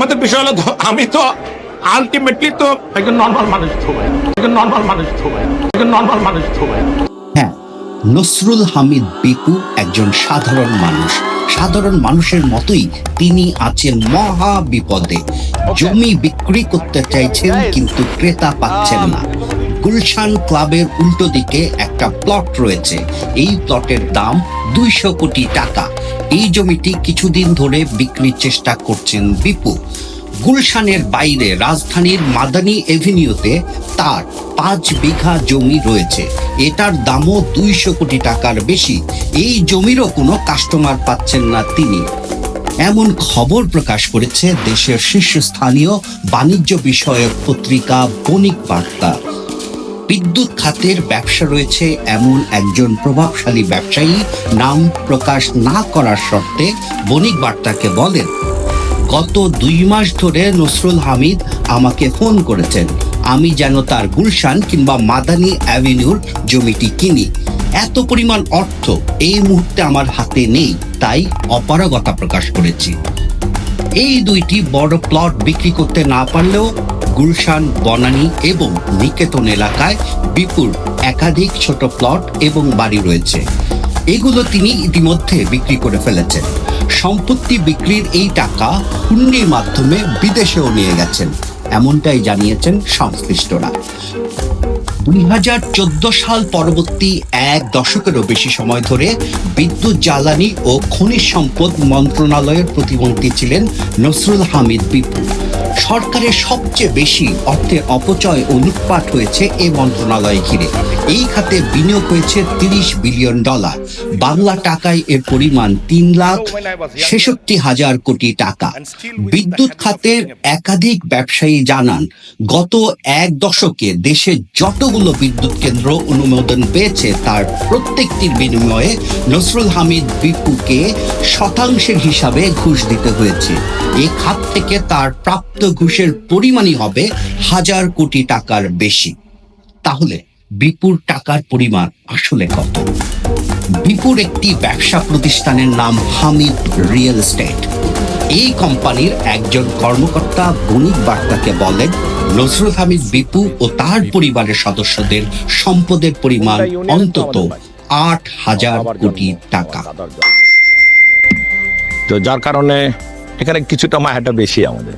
আমাদের বিষয় হলো আমি তো আলটিমেটলি তো একজন নর্মাল মানুষ তো ভাই। একজন নর্মাল মানুষ তো ভাই। একজন নর্মাল মানুষ তো ভাই। হ্যাঁ নসরুল হামিদ বিপু একজন সাধারণ মানুষ। সাধারণ মানুষের মতোই তিনি আছেন মহা বিপদে। জমি বিক্রি করতে চাইছেন কিন্তু ক্রেতা পাচ্ছেন না। গুলশান ক্লাবের উল্টো দিকে একটা প্লট রয়েছে। এই প্লটের দাম দুইশো কোটি টাকা। এই জমিটি কিছুদিন ধরে বিক্রির চেষ্টা করছেন বিপু। গুলশানের বাইরে রাজধানীর মাদানী এভিনিউতে তার পাঁচ বিঘা জমি রয়েছে। এটার দামও দুইশো কোটি টাকার বেশি। এই জমিরও কোনো কাস্টমার পাচ্ছেন না তিনি। এমন খবর প্রকাশ করেছে দেশের শীর্ষস্থানীয় বাণিজ্য বিষয়ক পত্রিকা বণিক বার্তা। বিদ্যুৎ খাতের ব্যবসা রয়েছে এমন একজন প্রভাবশালী ব্যবসায়ী নাম প্রকাশ না করার শর্তে বণিক বার্তাকে বলেন, গত দুই মাস ধরে নসরুল হামিদ আমাকে ফোন করেছেন, আমি যেন তার গুলশান কিংবা মাদানি অ্যাভিনিউর জমিটি কিনি। এত পরিমাণ অর্থ এই মুহূর্তে আমার হাতে নেই, তাই অপারগতা প্রকাশ করেছি। এই দুইটি বড় প্লট বিক্রি করতে না পারলেও গুলশান, বনানী এবং নিকেতন এলাকায় বিপুল একাধিক ছোট প্লট এবং বাড়ি রয়েছে। এগুলো তিনি ইতিমধ্যে বিক্রি করে ফেলেছেন। সম্পত্তি বিক্রির এই টাকা হুন্ডির মাধ্যমে বিদেশেও নিয়ে গেছেন, এমনটাই জানিয়েছেন সংশ্লিষ্টরা। দুই হাজার চোদ্দ সাল পরবর্তী এক দশকেরও বেশি সময় ধরে বিদ্যুৎ, জ্বালানি ও খনিজ সম্পদ মন্ত্রণালয়ের প্রতিমন্ত্রী ছিলেন নসরুল হামিদ বিপুল সরকারের সবচেয়ে বেশি অর্থের অপচয় ও লুটপাট হয়েছে এ মন্ত্রণালয় ঘিরে। এই খাতে বিনিয়োগ হয়েছে তিরিশ বিলিয়ন ডলার। বাংলা টাকায় এর পরিমাণ তিন লাখ ছেষট্টি হাজার কোটি টাকা। বিদ্যুৎ খাতের একাধিক ব্যবসায়ী জানান, গত এক দশকে দেশে যতগুলো বিদ্যুৎ কেন্দ্র অনুমোদন পেয়েছে, তার প্রত্যেকটির বিনিময়ে নসরুল হামিদ বিপুকে শতাংশের হিসাবে ঘুষ দিতে হয়েছে। এই খাত থেকে তার প্রাপ্ত ঘুষের পরিমাণই হবে হাজার কোটি টাকার বেশি। তাহলে বিপুর টাকার পরিমাণ আসলে কত? বিপুর একটি ব্যবসা প্রতিষ্ঠানের নাম হামিদ রিয়েল এস্টেট। এই কোম্পানির একজন কর্মকর্তা বণিক বার্তাকে বলেন, নজরুল হামিদ বিপু ও তার পরিবারের সদস্যদের সম্পদের পরিমাণ অন্তত আট হাজার কোটি টাকা। তো যার কারণে এখানে কিছুটা মায়াটা বেশি আমাদের।